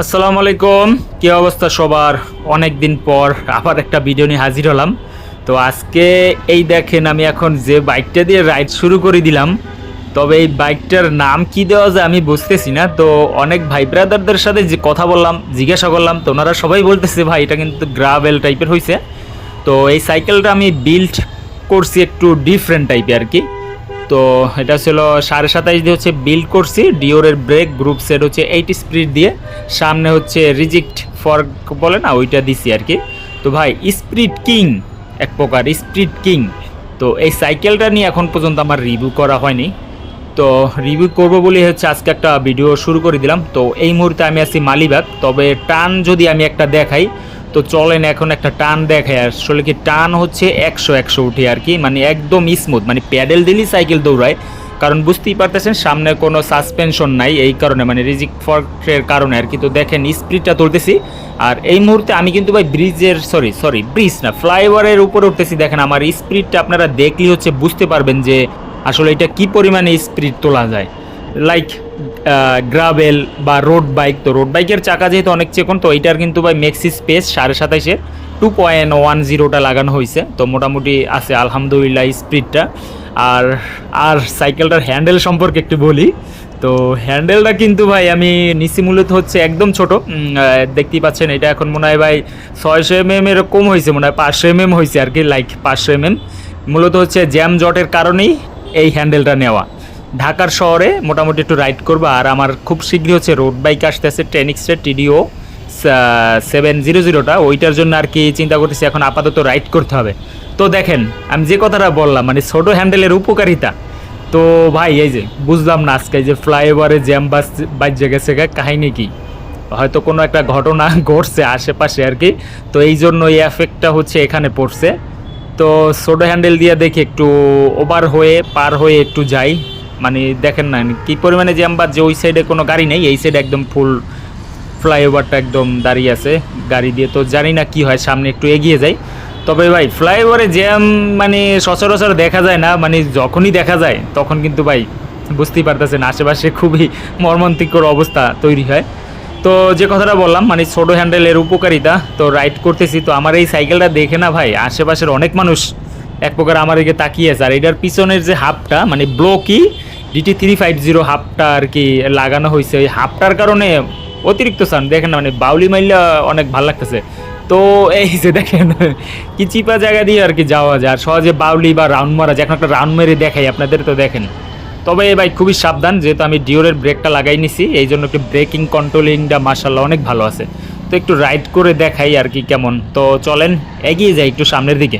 আসসালামু আলাইকুম। কি অবস্থা সবার? অনেক দিন পর আবার একটা ভিডিও নিয়ে হাজির হলাম। তো আজকে এই দেখেন আমি এখন যে বাইকটা দিয়ে রাইড শুরু করে দিলাম, তবে এই বাইকটার নাম কি দেওয়া যায় আমি বুঝতেছি না। তো অনেক ভাই ব্রাদারদের সাথে যে কথা বললাম, জিজ্ঞাসা করলাম, তো ওনারা সবাই বলতেছে, ভাই, এটা কিন্তু গ্রাভেল টাইপের হয়েছে তো এই সাইকেলটা আমি বিল্ড করছি একটু ডিফারেন্ট টাইপের আর কি। তো এটা ছিল সাড়ে সাতাইশ দিয়ে হচ্ছে বিল্ড করছি। ডিওরের ব্রেক গ্রুপ সেট হচ্ছে এইট স্পিড দিয়ে। সামনে হচ্ছে রিজিক্ট ফর্ক বলে না, ওইটা দিছি আর কি। তো ভাই স্পিড কিং এক প্রকার স্পিড কিং তো এই সাইকেলটা নিয়ে এখন পর্যন্ত আমার রিভিউ করা হয়নি। তো রিভিউ করব বলে হচ্ছে আজকে একটা ভিডিও শুরু করে দিলাম। তো এই মুহূর্তে আমি আছি মালিবাগ, তবে টান যদি আমি একটা দেখাই তো চলেন এখন একটা টান দেখাই। আসলে কি টান হচ্ছে একশো একশো উঠে আর কি মানে একদম স্মুথ মানে প্যাডেল দিলেই সাইকেল দৌড়ায়। কারণ বুঝতেই পারতেছেন, সামনে কোনো সাসপেনশন নাই এই কারণে মানে রিজিক ফর্কের কারণে আর কি। তো দেখেন স্পিডটা তুলতেছি, আর এই মুহূর্তে আমি কিন্তু ভাই ব্রিজের সরি সরি ব্রিজ না ফ্লাইওভারের উপরে উঠতেছি। দেখেন আমার স্পিডটা আপনারা দেখলেই হচ্ছে বুঝতে পারবেন যে আসলে এটা কি পরিমাণে স্পিড তোলা যায়। লাইক গ্রাভেল বা রোড বাইক তো রোড বাইকের চাকা যেহেতু অনেক চেকন, তো এইটার কিন্তু ভাই মেক্সি স্পেস সাড়ে সাতাইশের টু পয়েন্ট ওয়ান জিরোটা লাগানো হয়েছে, তো মোটামুটি আছে, আলহামদুলিল্লাহ স্পিডটা আর আর সাইকেলটার হ্যান্ডেল সম্পর্কে একটু বলি। তো হ্যান্ডেলটা কিন্তু ভাই আমি নিচি মূলত হচ্ছে একদম ছোট। দেখতেই পাচ্ছেন, এটা এখন মনে হয় ভাই ছয়শো এম এম এরকম হয়েছে, মনে হয় পাঁচশো এম এম হয়েছে আর কি লাইক পাঁচশো এম এম মূলত হচ্ছে জ্যাম জটের কারণেই এই হ্যান্ডেলটা নেওয়া। ঢাকার শহরে মোটামুটি একটু রাইড করব, আর আমার খুব শীঘ্রই হচ্ছে রোড বাইক আসতে আছে টেনিক্সের টিডিও সেভেন জিরো জিরোটা ওইটার জন্য আর কি চিন্তা করতেছি, এখন আপাতত রাইড করতে হবে। তো দেখেন, আমি যে কথাটা বললাম মানে ছোট হ্যান্ডেলের উপকারিতা। তো ভাই, এই যে, বুঝলাম না আজকে যে ফ্লাইওভারে জ্যাম বাস বাজ্যে গেছে কাহিনী কি? হয়তো কোনো একটা ঘটনা ঘটছে আশেপাশে আর কি। তো এই জন্য এই এফেক্টটা হচ্ছে এখানে পড়ছে। তো ছোট হ্যান্ডেল দিয়ে দেখি একটু ওভার হয়ে, পার হয়ে একটু যাই। মানে দেখেন না কি পরিমাণে জ্যাম যে ওই সাইডে কোনো গাড়ি নেই, এই সাইডে একদম ফুল ফ্লাইওভারটা একদম দাঁড়িয়ে আছে গাড়ি দিয়ে। তো জানি না কি হয়, সামনে একটু এগিয়ে যাই। তবে ভাই ফ্লাইওভারে জ্যাম মানে সচরাচর দেখা যায় না মানে যখনই দেখা যায়, তখন কিন্তু ভাই বুঝতেই পারতেছেন, আশেপাশে খুবই মর্মান্তিকর অবস্থা তৈরি হয়। তো যে কথাটা বললাম মানে ছোট হ্যান্ডেলের উপকারিতা, তো রাইড করতেছি। তো আমার এই সাইকেলটা দেখে না ভাই, আশেপাশের অনেক মানুষ এক প্রকার আমার দিকে তাকিয়ে আছে। আর এটার পিছনের যে হাফটা মানে ব্লকই ডিটি থ্রি ফাইভ জিরো হাফটা আর কি লাগানো হয়েছে। ওই হাফটার কারণে অতিরিক্ত সান দেখেন না মানে বাউলি মাইলা অনেক ভালো লাগতেছে। তো এই যে দেখেন, কি চিপা জায়গা দিয়ে আর কি যাওয়া যায়। আর সহজে বাউলি বা রাউন্ড মারা যায় এখন একটা রাউন্ড মেরে দেখাই, আপনাদের তো দেখেন। তবে ভাই, খুবই সাবধান, যেহেতু আমি ডিওরের ব্রেকটা লাগাই নিছি, এই জন্য একটু ব্রেকিং কন্ট্রোলিংটা মার্শাল্লাহ অনেক ভালো আছে। তো একটু রাইড করে দেখাই আর কি কেমন। তো চলেন, এগিয়ে যাই একটু সামনের দিকে।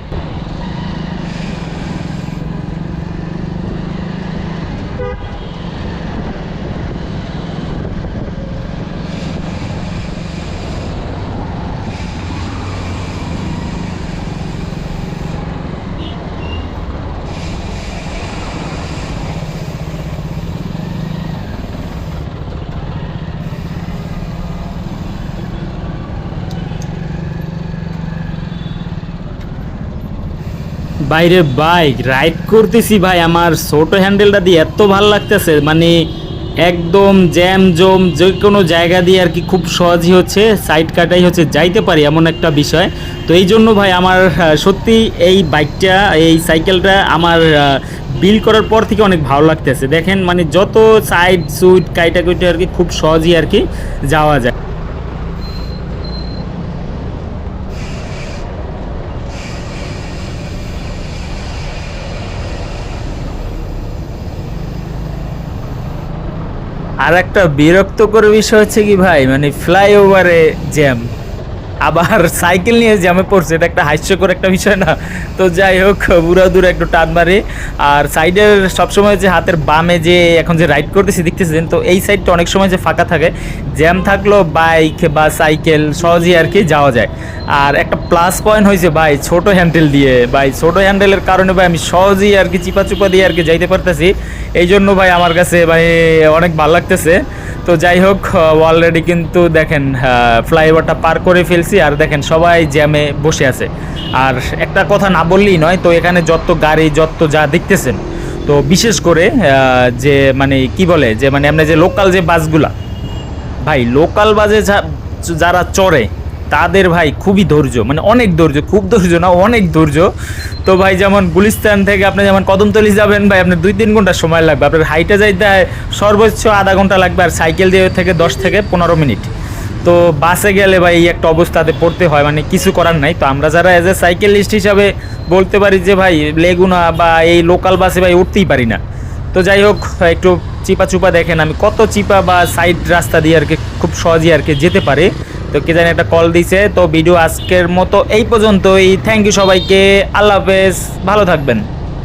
বাইরে বাইক রাইড করতেছি ভাই, আমার ছোট হ্যান্ডেলটা দিয়ে এত ভালো লাগতেছে মানে একদম জ্যাম জম যে কোনো জায়গা দিয়ে আর কি খুব সহজই হচ্ছে সাইড কাটাই হচ্ছে, যাইতে পারি এমন একটা বিষয়। তো এই জন্য ভাই আমার সত্যি এই বাইকটা এই সাইকেলটা আমার বিল করার পর থেকে অনেক ভালো লাগতেছে। দেখেন মানে যত সাইড সুইট কাইটা কুইটা আর কি খুব সহজই আর কি যাওয়া যায়। আর একটা বিরক্তকর বিষয় হচ্ছে কি ভাই মানে ফ্লাইওভারে জ্যাম। আবার সাইকেল নিয়ে জ্যামে পড়ছে, এটা একটা হাস্যকর একটা বিষয় না? তো যাই হোক বুড়া দূরে একটু টান মারি। আর সাইডের সবসময় যে হাতের বামে যে এখন যে রাইড করতেছি, দেখতেছেন? তো এই সাইডটা অনেক সময় যে ফাঁকা থাকে, জ্যাম থাকলেও বাইক বা সাইকেল সহজেই আর কি যাওয়া যায়। আর একটা প্লাস পয়েন্ট হয়েছে ভাই, ছোট হ্যান্ডেল দিয়ে। ভাই, ছোট হ্যান্ডেলের কারণে ভাই আমি সহজেই আর কি চিপা চুপা দিয়ে আর কি যাইতে পারতেছি। এই জন্য ভাই আমার কাছে ভাই অনেক ভালো লাগতেছে। তো যাই হোক অলরেডি কিন্তু দেখেন ফ্লাইওভারটা পার করে ফেলছি। আর দেখেন সবাই জ্যামে বসে আছে। আর একটা কথা না বললেই নয়, তো এখানে যত গাড়ি, যত যা দেখতেছেন, তো বিশেষ করে যে মানে কি বলে, যে মানে আমরা যে লোকাল যে বাসগুলা, ভাই লোকাল বাসে যারা চড়ে, তাদের ভাই খুবই ধৈর্য মানে অনেক ধৈর্য, খুব ধৈর্য না, অনেক ধৈর্য। তো ভাই যেমন গুলিস্তান থেকে আপনি যেমন কদমতলি যাবেন, ভাই আপনার দুই তিন ঘণ্টা সময় লাগবে। আপনার হাইটে যাইতে সর্বোচ্চ আধা ঘণ্টা লাগবে, আর সাইকেল দিয়ে থেকে দশ থেকে পনেরো মিনিট। তো বাসে গেলে ভাই এই একটা অবস্থাতে পড়তে হয় মানে কিছু করার নাই। তো আমরা যারা এজ এ সাইকেলিস্ট হিসাবে বলতে পারি যে ভাই লেগুনা বা এই লোকাল বাসে ভাই উঠতেই পারি না। তো যাই হোক, একটু চিপা চুপা দেখেন আমি কত চিপা বা সাইড রাস্তা দিয়ে আর কি খুব সহজেই আর কি যেতে পারে। তো কে জানি একটা কল দিছে, তো ভিডিও আজকের মতো এই পর্যন্তই। থ্যাংক ইউ সবাইকে, আল্লাহ হাফেজ, ভালো থাকবেন।